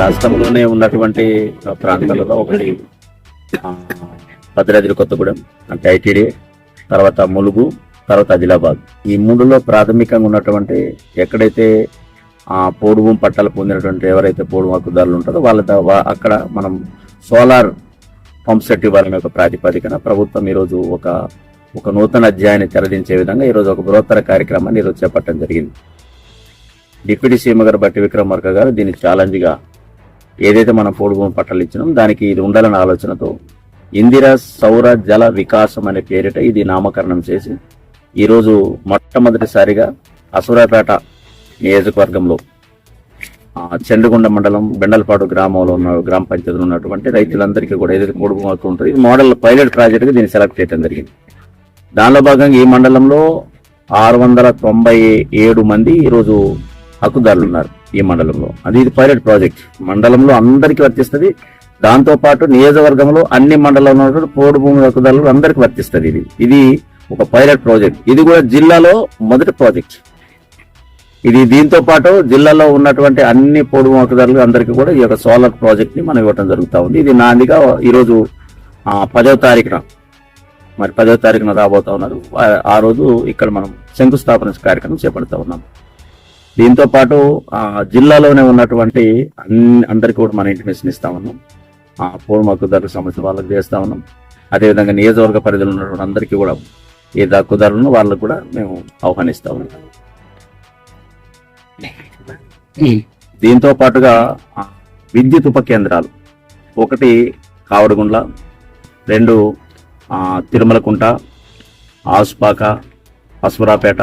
రాష్ట్రంలోనే ఉన్నటువంటి ప్రాంతాలలో ఒకటి భద్రాద్రి కొత్తగూడెం అంటే ఐటీడీ తర్వాత ములుగు తర్వాత ఆదిలాబాద్. ఈ మూడులో ప్రాథమికంగా ఉన్నటువంటి ఎక్కడైతే పోడుభూమి పట్టాలు పొందినటువంటి ఎవరైతే పోడు హక్కుదారులు ఉంటారో వాళ్ళ అక్కడ మనం సోలార్ పంప్ సెట్ ఇవ్వాలనే ఒక ప్రాతిపదికన ప్రభుత్వం ఈరోజు ఒక ఒక నూతన అధ్యాయాన్ని తెరదించే విధంగా ఈరోజు ఒక బృహత్తర కార్యక్రమాన్ని ఈరోజు చేపట్టడం జరిగింది. డిప్యూటీ సీఎం గారు బట్టి విక్రమార్క గారు దీన్ని ఛాలెంజ్గా ఏదైతే మనం పోడుభూమి పట్టాలు ఇచ్చినాం దానికి ఇది ఉండాలనే ఆలోచనతో ఇందిరా సౌర జల వికాసం అనే పేరిట ఇది నామకరణం చేసి ఈరోజు మొట్టమొదటిసారిగా అసురాపేట నియోజకవర్గంలో చెండుగొండ మండలం బెండలపాడు గ్రామంలో ఉన్న గ్రామ పంచాయతీలో ఉన్నటువంటి రైతులందరికీ కూడా ఏదైతే పోడు అవుతూ ఉంటుంది ఇది మోడల్ పైలట్ ప్రాజెక్ట్గా దీన్ని సెలెక్ట్ చేయడం జరిగింది. దానిలో భాగంగా ఈ మండలంలో ఆరు వందల తొంభై ఏడు మంది ఈరోజు హక్కుదారులు ఉన్నారు. ఈ మండలంలో. అది ఇది పైలట్ ప్రాజెక్ట్ మండలంలో అందరికీ వర్తిస్తుంది. దాంతో పాటు నియోజకవర్గంలో అన్ని మండలంలో ఉన్నటువంటి పోడు భూమి హక్కుదారులు అందరికీ వర్తిస్తుంది ఇది. ఇది ఒక పైలట్ ప్రాజెక్ట్ ఇది కూడా జిల్లాలో మొదటి ప్రాజెక్ట్ ఇది దీంతో పాటు జిల్లాలో ఉన్నటువంటి అన్ని పోడు భూమి హక్కుదారులు అందరికీ కూడా ఈ యొక్క సోలార్ ప్రాజెక్ట్ని మనం ఇవ్వడం జరుగుతా ఉంది. ఇది నాందిగా ఈరోజు పదవ తారీఖున మరి పదవ తారీఖున రాబోతా ఉన్నారు. ఆ- ఆ రోజు ఇక్కడ మనం శంకుస్థాపన కార్యక్రమం చేపడతా ఉన్నాం. దీంతో పాటు ఆ జిల్లాలోనే ఉన్నటువంటి అన్ని అందరికీ కూడా మన ఇంటిమేషన్ ఇస్తా ఉన్నాం. ఆ పూర్వ హక్కుదారుల సమస్య వాళ్ళకి చేస్తా ఉన్నాం. అదేవిధంగా నియోజకవర్గ పరిధిలో ఉన్నటువంటి అందరికీ కూడా ఏ హక్కుదారులను వాళ్ళకు కూడా మేము ఆహ్వానిస్తా ఉన్నాం. దీంతో పాటుగా విద్యుత్ ఉప కేంద్రాలు. ఒకటి కావడగుండ్ల రెండు తిరుమలకుంట ఆసుపాక అసురాపేట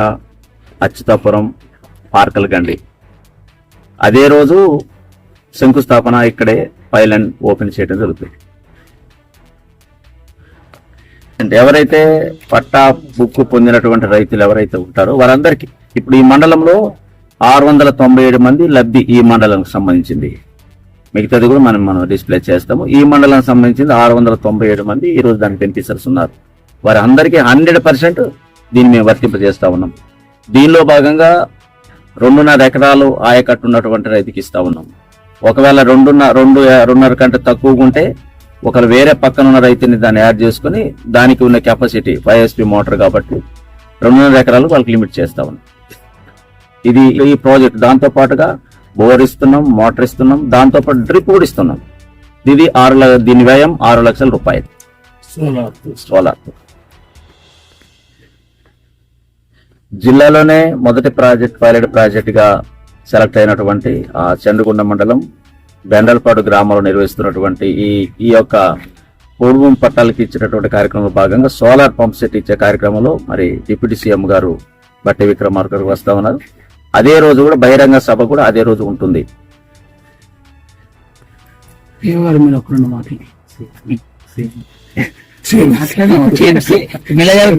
అచ్యుతాపురం పార్కలగండి అదే రోజు శంకుస్థాపన ఇక్కడే పైలండ్ ఓపెన్ చేయడం జరుగుతుంది. అంటే ఎవరైతే పట్టా బుక్ పొందినటువంటి రైతులు ఎవరైతే ఉంటారో వారందరికీ ఇప్పుడు ఈ మండలంలో ఆరు వందల తొంభై ఏడు మంది లబ్ధి ఈ మండలానికి సంబంధించింది. మిగతాది కూడా మనం మనం డిస్ప్లే చేస్తాము. ఈ మండలానికి సంబంధించింది ఆరు వందల తొంభై ఏడు మంది ఈ రోజు దానికి బెనిఫిషర్స్ ఉన్నారు. వారందరికీ హండ్రెడ్ పర్సెంట్ దీన్ని మేము వర్తింపజేస్తా ఉన్నాం. దీనిలో భాగంగా రెండున్నర ఎకరాలు ఆయకట్టు ఉన్నటువంటి రైతుకి ఇస్తా ఉన్నాం. ఒకవేళ రెండున్న రెండు రెండున్నర కంటే తక్కువ ఉంటే ఒకరు వేరే పక్కన ఉన్న రైతుని దాన్ని యాడ్ చేసుకుని దానికి ఉన్న కెపాసిటీ ఫైవ్ ఎస్పీ మోటార్ కాబట్టి రెండున్నర ఎకరాలు వాళ్ళకి లిమిట్ చేస్తా ఉన్నాం. ఇది ఈ ప్రాజెక్ట్. దాంతో పాటుగా బోర్ ఇస్తున్నాం మోటార్ ఇస్తున్నాం దాంతో పాటు డ్రిప్ కూడా ఇస్తున్నాం. ఇది ఆరు దీని వ్యయం ఆరు లక్షల రూపాయలు. సోలార్. జిల్లాలోనే మొదటి ప్రాజెక్ట్ పైలట్ ప్రాజెక్ట్గా సెలెక్ట్ అయినటువంటి ఆ చంద్రగుండ మండలం బెండల్పాడు గ్రామంలో నిర్వహిస్తున్నటువంటి ఈ ఈ యొక్క పూర్వం పట్టాలకి ఇచ్చినటువంటి కార్యక్రమంలో భాగంగా సోలార్ పంప్ సెట్ ఇచ్చే కార్యక్రమంలో మరి డిప్యూటీ సీఎం గారు బట్టి విక్రమార్క గారు వస్తా ఉన్నారు. అదే రోజు కూడా బహిరంగ సభ కూడా అదే రోజు ఉంటుంది. ఎవరు